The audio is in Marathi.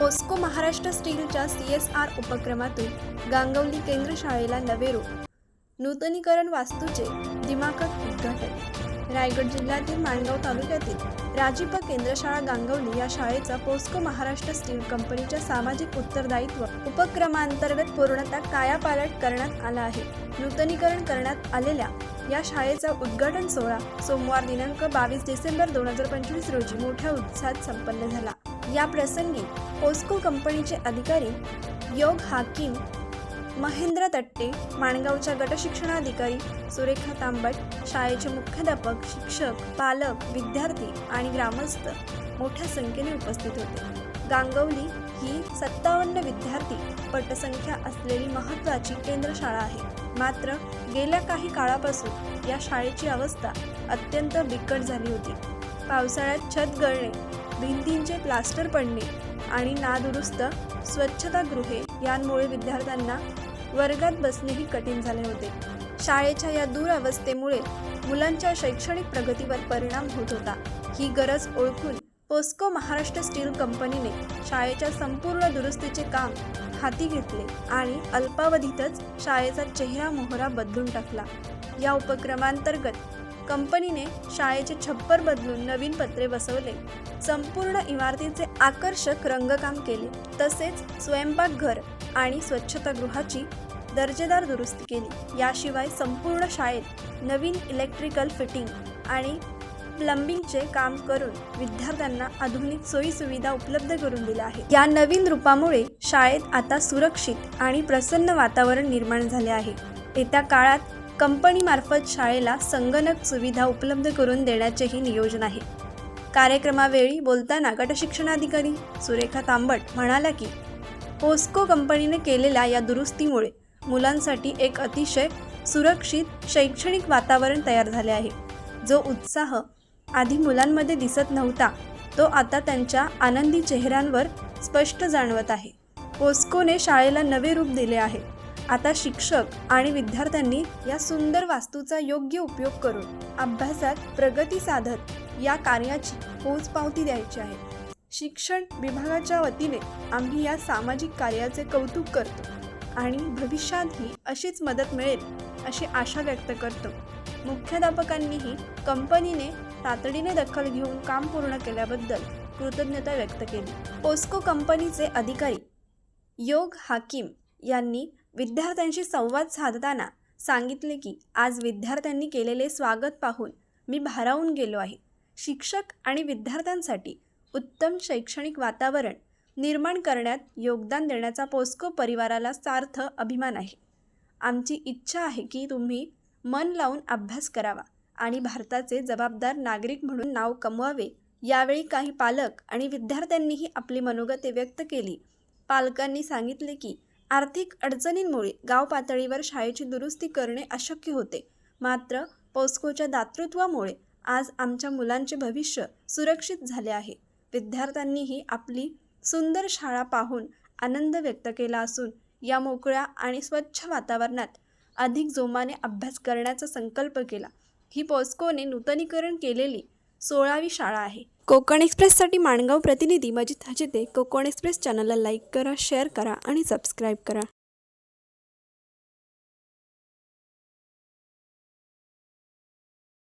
पोस्को महाराष्ट्र स्टीलच्या सी एस आर उपक्रमातून गांगवली केंद्र शाळेला नवे रूप. नूतनीकरण वास्तूचे दिमाखत उद्घाटन. रायगड जिल्ह्यातील माणगाव तालुक्यातील राजीप केंद्रशाळा गांगवली या शाळेचा पोस्को महाराष्ट्र स्टील कंपनीच्या सामाजिक उत्तरदायित्व उपक्रमांतर्गत पूर्णतः कायापालट करण्यात आला आहे. नूतनीकरण करण्यात आलेल्या या शाळेचा उद्घाटन सोहळा सोमवार दिनांक बावीस डिसेंबर दोन हजार पंचवीस रोजी मोठ्या उत्साहात संपन्न झाला. या प्रसंगी पोस्को कंपनीचे अधिकारी योग हाकीम महेंद्र तट्टे माणगावच्या गटशिक्षणाधिकारी सुरेखा तांबट शाळेचे मुख्याध्यापक शिक्षक पालक विद्यार्थी आणि ग्रामस्थ मोठ्या संख्येने उपस्थित होते. गांगवली ही सत्तावन्न विद्यार्थी पटसंख्या असलेली महत्त्वाची केंद्रशाळा आहे. मात्र गेल्या काही काळापासून या शाळेची अवस्था अत्यंत बिकट झाली होती. पावसाळ्यात छत गळणे भिंतींचे प्लास्टर पडणे आणि नादुरुस्त स्वच्छतागृहे यांमुळे विद्यार्थ्यांना वर्गात बसणेही कठीण झाले होते. शाळेच्या या दुरावस्थेमुळे मुलांच्या शैक्षणिक प्रगतीवर परिणाम होत होता. ही गरज ओळखून पोस्को महाराष्ट्र स्टील कंपनीने शाळेच्या संपूर्ण दुरुस्तीचे काम हाती घेतले आणि अल्पावधीतच शाळेचा चेहरा मोहरा बदलून टाकला. या उपक्रमांतर्गत कंपनीने शाळेचे छप्पर बदलून नवीन पत्रे बसवले. संपूर्ण इमारतीचे आकर्षक रंगकाम केले. तसेच स्वयंपाकघर आणि स्वच्छतागृहाची दर्जेदार दुरुस्ती केली. याशिवाय संपूर्ण शाळेत नवीन इलेक्ट्रिकल फिटिंग आणि प्लंबिंगचे काम करून विद्यार्थ्यांना आधुनिक सोयीसुविधा उपलब्ध करून दिल्या आहेत. या नवीन रूपामुळे शाळेत आता सुरक्षित आणि प्रसन्न वातावरण निर्माण झाले आहे. येत्या काळात कंपनीमार्फत शाळेला संगणक सुविधा उपलब्ध करून देण्याचेही नियोजन आहे. कार्यक्रमावेळी बोलताना गटशिक्षणाधिकारी सुरेखा तांबट म्हणाल्या की पोस्को कंपनीने केलेल्या या दुरुस्तीमुळे मुलांसाठी एक अतिशय सुरक्षित शैक्षणिक वातावरण तयार झाले आहे. जो उत्साह आधी मुलांमध्ये दिसत नव्हता तो आता त्यांच्या आनंदी चेहऱ्यांवर स्पष्ट जाणवत आहे. पोस्कोने शाळेला नवे रूप दिले आहे. आता शिक्षक आणि विद्यार्थ्यांनी या सुंदर वास्तूचा योग्य उपयोग करून अभ्यासात प्रगती साधत या कार्याची पोचपावती द्यायची आहे. शिक्षण विभागाच्या वतीने आम्ही या सामाजिक कार्याचे कौतुक करतो आणि भविष्यातही अशीच मदत मिळेल अशी आशा व्यक्त करतो. मुख्याध्यापकांनीही कंपनीने तातडीने दखल घेऊन काम पूर्ण केल्याबद्दल कृतज्ञता व्यक्त केली. पोस्को कंपनीचे अधिकारी योग हाकीम यांनी विद्यार्थ्यांशी संवाद साधताना सांगितले की आज विद्यार्थ्यांनी केलेले स्वागत पाहून मी भारावून गेलो आहे. शिक्षक आणि विद्यार्थ्यांसाठी उत्तम शैक्षणिक वातावरण निर्माण करण्यात योगदान देण्याचा पोस्को परिवाराला सार्थ अभिमान आहे. आमची इच्छा आहे की तुम्ही मन लावून अभ्यास करावा आणि भारताचे जबाबदार नागरिक म्हणून नाव कमवावे. यावेळी काही पालक आणि विद्यार्थ्यांनीही आपली मनोगते व्यक्त केली. पालकांनी सांगितले की आर्थिक अडचणींमुळे गाव पातळीवर शाळेची दुरुस्ती करणे अशक्य होते. मात्र पोस्कोच्या दातृत्वामुळे आज आमच्या मुलांचे भविष्य सुरक्षित झाले आहे. विद्यार्थ्यांनीही आपली सुंदर शाळा पाहून आनंद व्यक्त केला असून या मोकळ्या आणि स्वच्छ वातावरणात अधिक जोमाने अभ्यास करण्याचा संकल्प केला. ही पोस्कोने नूतनीकरण केलेली सोळावी शाळा आहे. कोकण एक्सप्रेससाठी माणगाव प्रतिनिधी मजिद हजिते. कोकण एक्सप्रेस चॅनलला लाईक करा शेअर करा आणि सबस्क्राईब करा.